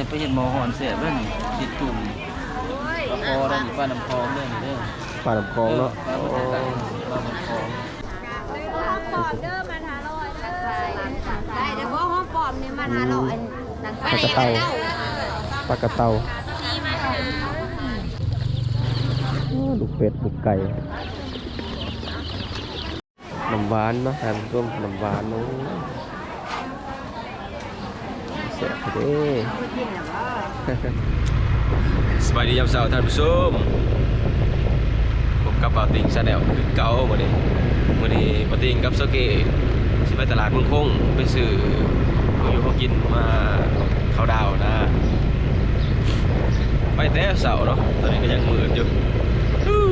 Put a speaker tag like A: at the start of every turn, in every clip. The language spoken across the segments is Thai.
A: เนี่ยไปเห็นหมอหอนเสียเรื่องติดตุ่มกระพอได้อยู่ป้าน้ำคลองเรื่องเรื่อง
B: ปลาดำคลองเนาะ
A: ปลา
B: โอ้
A: น้ำคลองปลาน้ำคลอง
C: ปอมเด้อมาทาลอยเด้อได้เดี๋ยวบอกห้องปอมเนี่ยมาทาลอยต่าง
B: ปลากระเตาปลากระเตาโอ้ลูกเป็ดลูกไก่น้ำหวานเนาะทานร่วมน้ำหวานเนาะ สียไปเด้สบายดียามเช้าท่านผู้ชมผมกับปาติงชาแนลคือเก่ามื้อนี้มื้อนี้ปาติงกับโซเกะสิไปตลาดมืองคงไปซื้อของอยู่ของกินมาเข้าวดาวนะ ไปแต่เสาเนาะตอนนี้ก็ยังมืดอยู่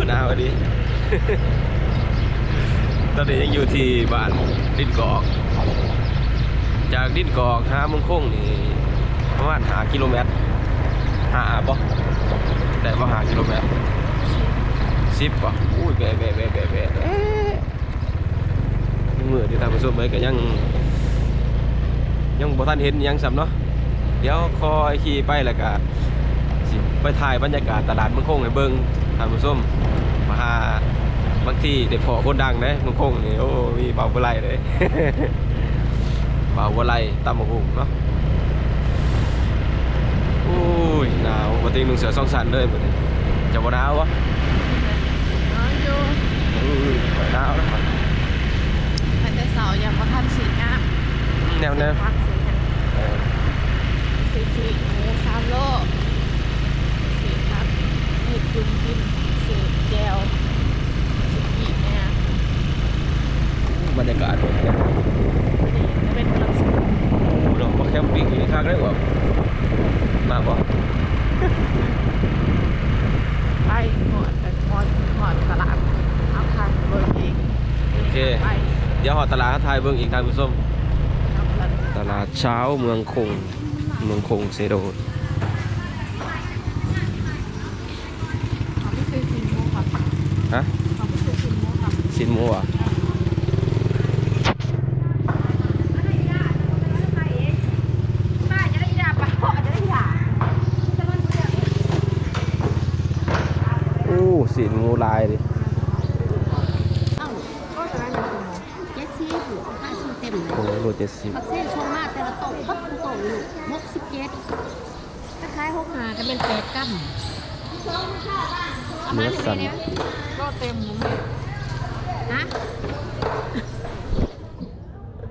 B: หนาวดี ตอนนี้ยังอยู่ที่บ้านดินกอก จากดินกอกหาเมืองคงนี่ประมาณหากิโลเมตรหาบ่แต่ว่าหากิโลเมตรสิบป่ะอุ้ยแบะแบะแบะแบะแบะมือที่ทางผู้ชมเลยก็ยัง ยังบ่ทันเห็นยังซ้ำเนาะเดี๋ยวคอยขี่ไปแล้วก็สิไปถ่ายบรรยากาศตลาดเมืองคงให้เบิ่งทางผู้ชมมาหาบางทีเด็กพอคนดังเด้เมืองคงนี่โอ้มีเบาบ่ไหลเลยเบาไหลเนาะอุ้ย หนาวปกติหนุ่งเสือสองสันเลยมื้อนี้จะบ่หนาววะ
C: น้องอยู่
B: อุ้ยหนาวนะ
C: มันจะเสาอย่างว่าท่านสีงาม
B: แนวแนว
C: พักสีกัน
B: เออ
C: สีสีหมูสามโลสีครับมีจุ่มกินสีแก้วสีอีกเนี่ย
B: บรรยากาศเป็นไง
C: นี่จะเป็นกำลังสุด
B: เรามาแคมปิ้งอยู่ในข้างได้บ่มาบ่
C: ไปหอดแต่หอดหอดตลาดเอาคันเบอร์เอง
B: โอเค
C: ไป
B: เดี๋ยวหอ ตลาดไทยเบิ่งอีกทางผู้ชม
C: เอาคัน
B: ตลาดเช้าเมืองคงเมืองคงเซโดน
C: เอาไปซื้อสินโมก่อน
B: ฮะ
C: เอาไปซื้อสินโมก่อน
B: สินหมูอะอู้สินหมูลายดิ
D: เจ็ดสิบห้าสิบเต็มเลย
B: โอ้โลเจ็ดสิบ
D: ผักเส้นชงมากแต่ละโต๊ะปั๊บโต๊ะอยู่หกสิบเจ็ดคล้ายๆหกหากันเป็นแปดกัมประมา
B: เนื้
D: ณ
B: อ
D: นี้
B: สัน
D: เนี่ย
C: ก็เต็มหมูแม่
D: ฮะ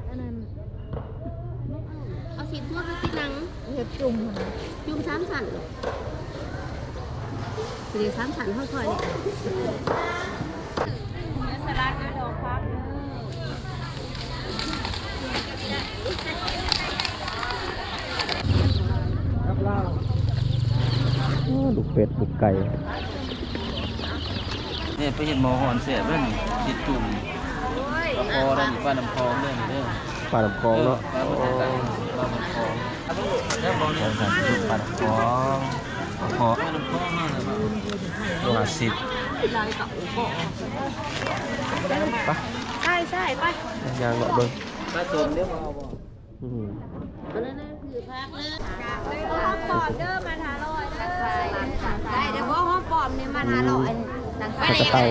C: อันนั้น
D: เอาสีทั่วไปติดหนัง
C: เห็ดจุ่ม
D: จุ่มสามสันสีสามสันค่อยๆเนี่ย
C: สลัดนะดอกฟัก
B: โอ้ลูก เป็ดลูกไก่
A: เนี่ยไปเห็นหมอหอนเสียเรื่องติดตุ่มกระพอได้อยู่ป้าน้ำคองเรื่องเรื่อง
B: ปลาดำคองเนาะ
A: ปลา
B: โอ้
A: น้ำคองปลาน้ำคองแล้วบอกเนี่ยปลาน้ำคองกระพอปลาน้ำคองนั่นแหละครับ
B: โลห้าสิบปะ
C: ใช่ใช่ไป
B: ยางเลาะเบิ่ง
A: ปลาตุ่มเนี่ยมาเอาบ่
B: อื้อหือ
D: อันนั้นคือพักเลย
C: ห้องปอมเด้อมาทาลอยเด้อ ได้เดี๋ยวบอกห้องปอมเนี่ยมาทาลอยต่าง
B: ปลากระเตา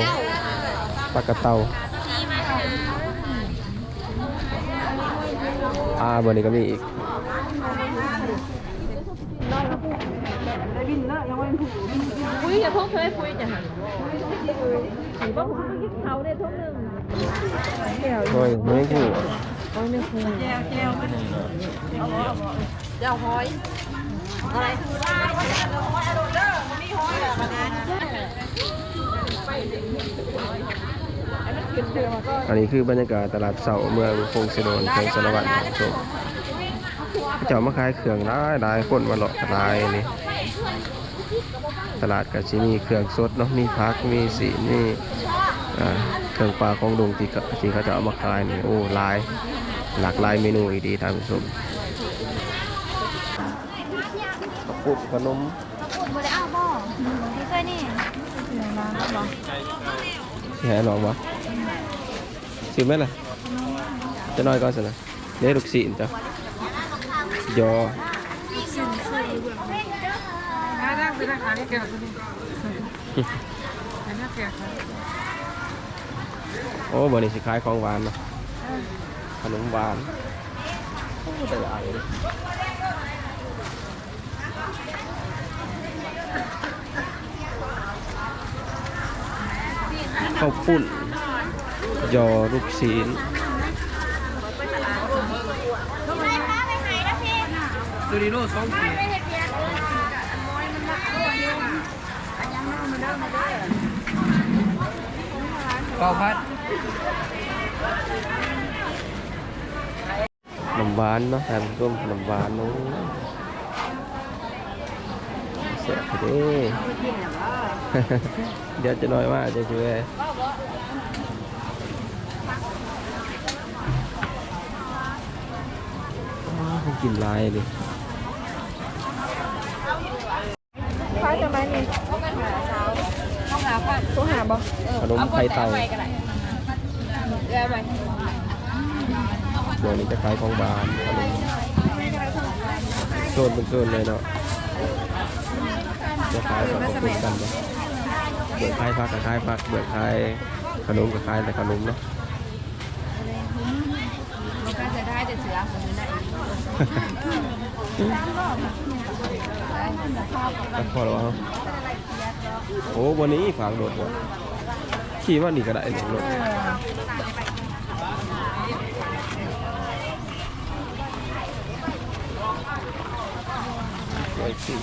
B: ปลากระเตาอ่าบนนี้ก็มีอีก
C: ปุ้ยอย่าพกเคยปุ้ยจ้ะถือว่าผมกินเขาได้ทุกหนึ่ง
B: โอ้ยไม่ถูก
C: แจวแจวมันเจ้าหอยอะไร
B: อันนี้คือบรรยากาศตลาดเสาเมืองคงเสดนเมืองสารวัตรชมเจ้ามาขายเครื่องหลายหลายคนมาเลาะหลายนี่ตลาดก็สิมีเครื่องสดเนาะมีผักมีสีมีอ่า เครื่องปลาของดงที่เขาที่เขาจะเอามาขายนี่โอ้หลายหลากหลายเมนูอีดีท่านผู้ชมข้าวปุกขนม
C: บ่ได้เอาบ่ไม่เคยนี่
B: ที่ให้น้องวะซื้อไหมล่ะจะน้อยก็สินะเด้ลูกศิษย์จ้ะยอ
C: อ่านั่งไปนั่งขานี่แกตัวนี้อัน นี้แกค่ะ
B: โอ้บริสิขายของหวานเนาะขนมหวานโอ้แต่ละอันเลยข้าวปุ้นยอลูกชิ้น
A: ดูดีโน่สองขีดเก้าพัน
B: ขนมหวานเนาะทานส้มขนมหวานเนาะเสียไปเด้เดี๋ยวจะน้อยว่าจะช่วยอ้าวเขากินลายดิ
C: ฟ้าจะมานี่ห้องหาค่ะตัวหาบ่
B: ขนมไข่เต่า
C: ได้ไป
B: เดี๋ยวนี้จะขายของบานขนมโซนเป็นโซนเลยเนาะจะขายกับขอบคุณกันเนาะเบื่อขายผักกับขายผักเบื่อขายขนมกับขายแต่ขนมเนาะ
C: มันก็จะได้แต่เสือคนนี้ได้
B: ก็พอแล้วครับโอ้วันนี้ฝากโดดบ่ขี่ว่า นี่ก็ได้หนึ่งรถไว้สิ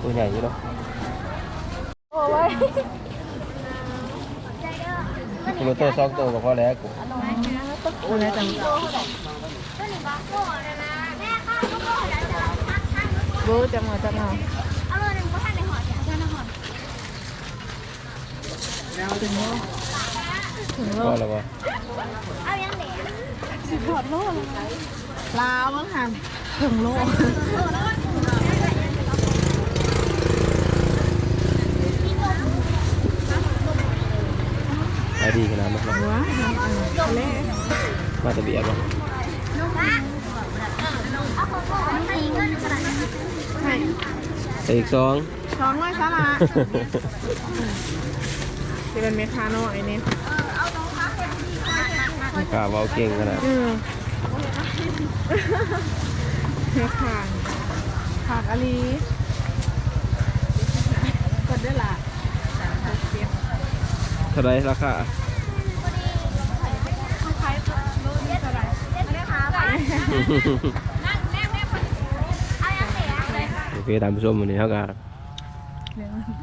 B: ตัวใหญ่อยู่เนาะ
C: โอ้ย
B: กิโลตัวสองตัวก็พอแล้วกู
C: โอ้ยจัง บูจังหวะจังหวะถึงโลถึงโล
B: พอแล้วบ่
C: สิบหอดโลลาวมั้งค่ะถึงโล
B: ขายดีขนาดนั้นเนาะ
C: ว้าทะเล
B: มาตะเบียดบ่
C: ใช่
B: แต่ อีกสอง
C: ช้อนไว้ซะละจะเป็นเมคาโน่ไอ้นี่
B: กล้าเว้าเก่งขนาด
C: เออเมคานผักอลีกดได้ละสามพันเจ็ด
B: เท่าไรราคาโอ เคตามผู้ชมวันนี้เขาก็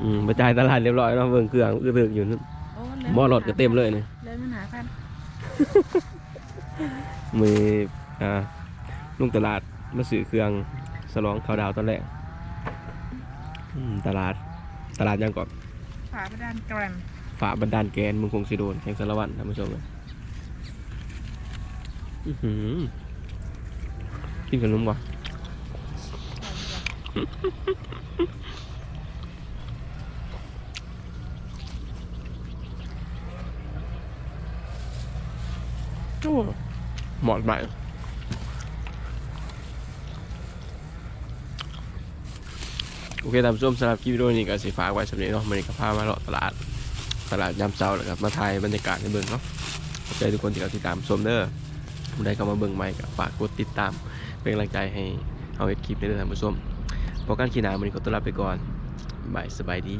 B: อืมประจายตลาดเรียบร้อยเนาะเบิ่งเครื่องคือถึกอยู่นั่นหม้อรถก็เต็มเลยนี่
C: เลยมันหาพัน
B: มีอ่าลุงตลาดมาซื้อเครื่องสลองเขาวดาวตอนแรกอืมตลาดตลาดยังก่อน
C: ฝาประดานแกรม
B: ฝาบันดาลแกนเมึงคงสิโดนแข่งสารวัตรท่านผู้ชมเลยอื้อหือกินขนมก่อนโอ้ หมอดใหม่โอเคท่านผู้ชมสำหรับคลิปวิดีโอนี้ก็สิฝาไว้สำหรับนี้เนาะมันก็พามาเลาะตลาดตลาดยามเช้าแล้วครับมาถ่ายบรรยากาศให้เบิ่งเนาะขอบใจทุกคนที่เขาติดตามชมเด้อผู้ใดเข้ามาเบิ่งใหม่ก็ฝากกดติดตามเป็นกำลังใจให้เอาเฮ็ดคลิปได้เด้อท่านผู้ชม พอกันขีหนามันก็ต้องรับไปก่อนบายสบายดี